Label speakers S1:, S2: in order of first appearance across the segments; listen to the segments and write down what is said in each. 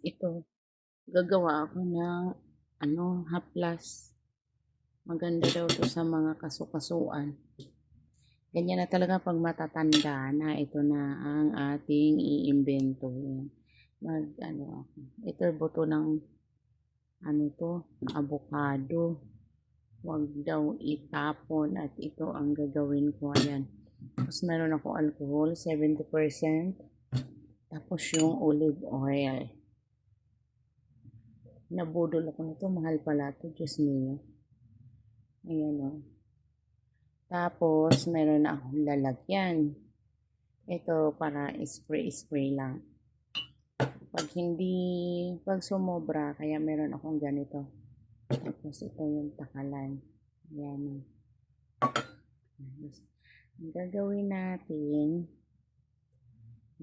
S1: ito, gagawa ako ng ano, haplas. Maganda daw to sa mga kasukasuan. Ganyan na talaga pag matatanda na, ito na ang ating iimbento. Mag, ano. Ito buto ng, ano to, avocado. Huwag daw itapon at ito ang gagawin ko. Ayan. Tapos meron ako alcohol, 70%. Tapos yung olive oil. Nabudol ako nito. Mahal pala to. Diyos niyo. Ayan o. Tapos, meron na akong lalagyan. Ito para spray-spray lang. Pag hindi, pag sumobra, kaya meron akong ganito. Tapos, ito yung takalan. Ayan o. Tapos, ang gagawin natin,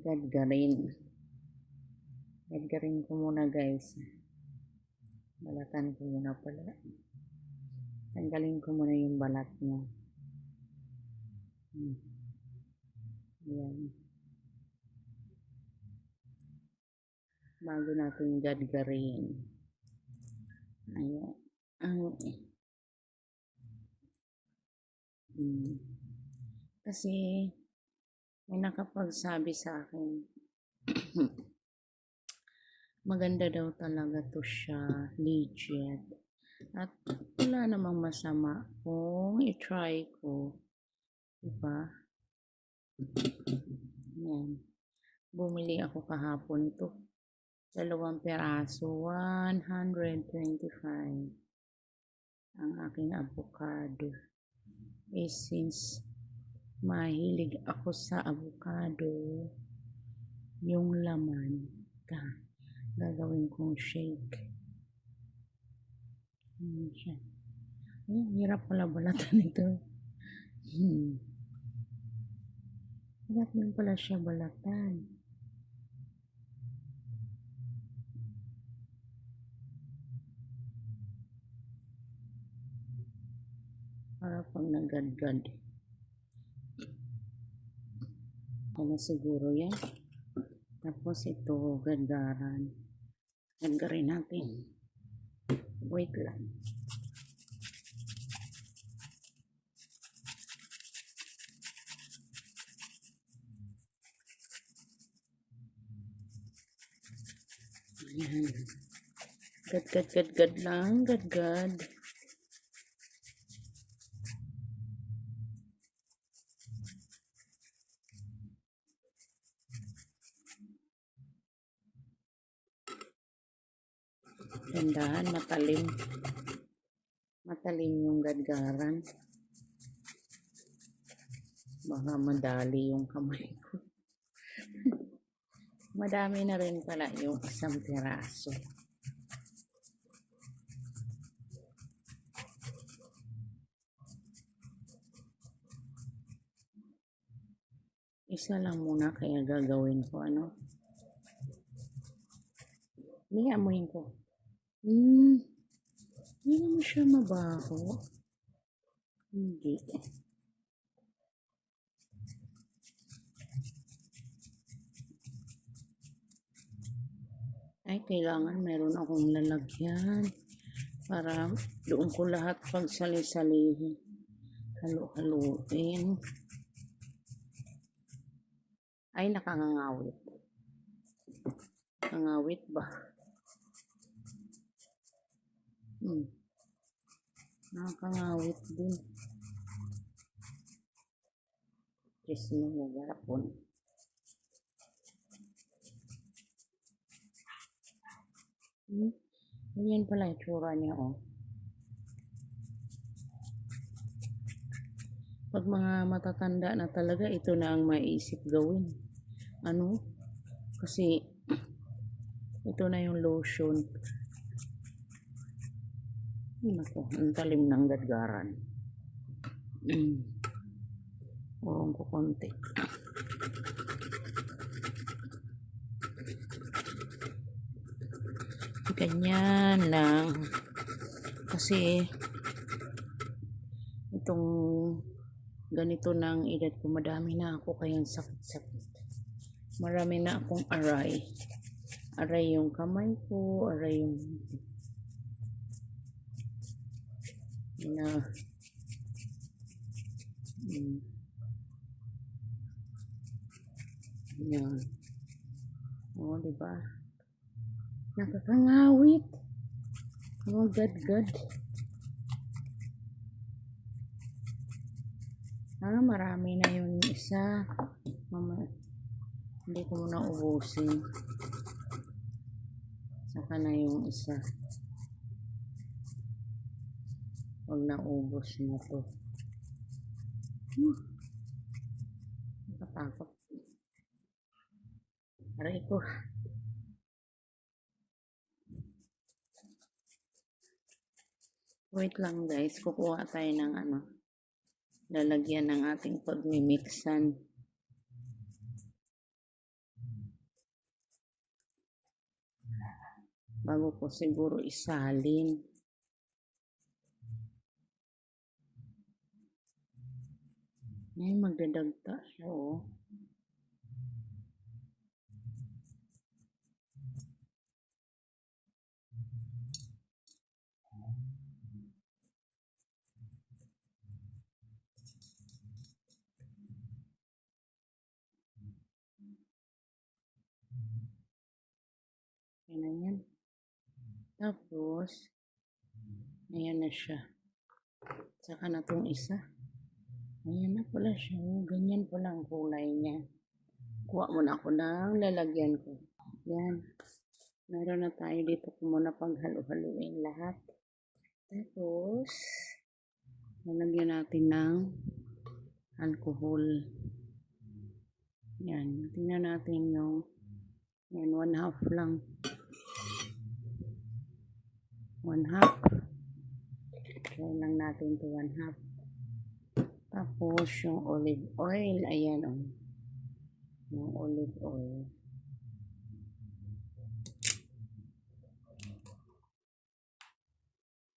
S1: gadgarin. Gadgarin ko muna guys. Balatan ko muna pala. Tanggalin ko muna yung balat niya. Hmm. Ayan. Bago natin gadgarin. Ayan. Ang hmm. Kasi may nakapagsabi sa akin maganda daw talaga to siya legit. At wala namang masama. Kung i-try ko. Diba? Yan. Bumili ako kahapon to. Dalawang peraso 125 ang aking avocado. Eh since mahilig ako sa avocado yung laman ka gagawin kong shake Ayan siya. Ay, hirap pala balatan ito. Hmm. Hirap din pala siya balatan. Para pag nagadgad. Ano siguro yan? Tapos ito, gadgaran. Gadgarin natin. Wait lang. Ayan. Gad, gad, gad, gad lang. Gad, gad. Gandahan, matalim. Matalim yung gadgaran. Baka madali yung kamay ko. Madami na rin pala yung isang piraso. Isa lang muna kaya gagawin ko ano. May amoyin ko. Hmm. Hindi naman siya mabaho. Hindi. Ay, kailangan meron akong lalagyan para doon ko lahat pagsali-salihin. Halo-haluin. Ay, nakangangawit. Nakangawit ba? Hmm. Nakakangawit din. Diyos mo, nagarapon. Hmm. Ganyan pala itsura niya, oh. Pag mga matatanda na talaga, ito na ang maisip gawin. Ano? Kasi, ito na yung lotion. Ay, Naku, ang talim ng gadgaran. Mm. Urong ko konti. Ganyan lang. Kasi, itong ganito ng edad ko, madami na ako kayang sakit-sakit. Marami na akong aray. Aray yung kamay ko, aray yung na mm. Yan. O, oh, diba? Nakakangawit. Oh, God, God. Ah, marami na yung isa. Mama, hindi ko muna ubusin. Saka na yung isa. Huwag na ubos na to. Hmm. Nakatakot. Aray ko. Wait lang guys, kukuha tayo ng ano, lalagyan ng ating pagmimixan. Bago ko siguro isalin. Ay, magdadagta siya oh. Yan yan. Tapos, ayan na siya. Saka na tong isa. Ayan na pala siya. Ganyan pala ang kulay niya. Kuha muna ako ng lalagyan ko. Yan. Meron na tayo dito ko muna paghalo-haluin lahat. Tapos, lalagyan natin ng alcohol. Yan. Tingnan natin yung yan, one half lang. One half. Try lang natin to one half. Tapos, yung olive oil. Ayan, oh. Yung olive oil.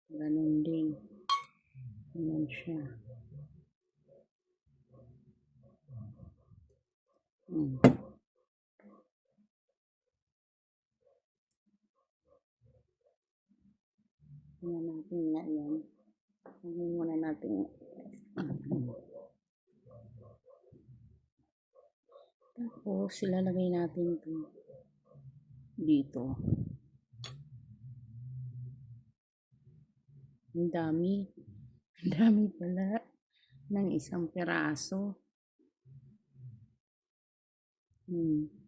S1: Ganun din. Ganun siya. Hmm. Tingnan natin nga yan. Tingnan muna natin. Tapos, ilalagay natin ito dito. Ang dami. Ang dami pala ng isang peraso. Hmm.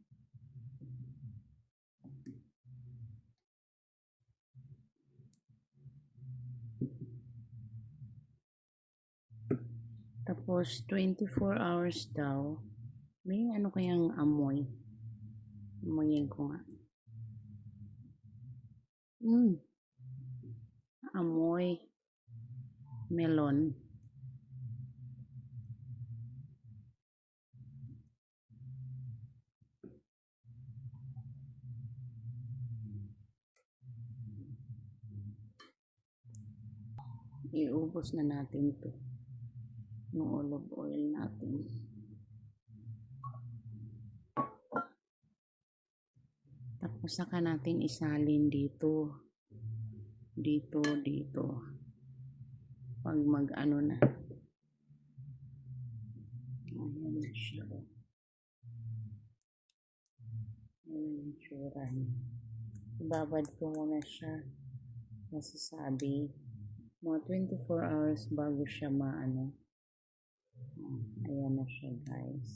S1: Tapos, 24 hours daw. May ano kayang amoy? Amoyin ko nga. Mm. Amoy. Melon. Iubos na natin to yung olive oil natin. Tapos saka natin isalin dito. Dito, dito. Pag mag ano na. Ayan na siya. Ayan yung tsura niya. Ibabad ko muna siya. Masasabi. Mga 24 hours bago siya maano. Ayan na siya guys.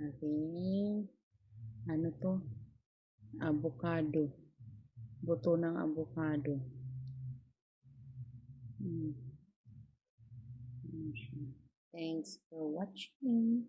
S1: Ating ano to? Avocado. Buto ng avocado. Hmm. Thanks for watching.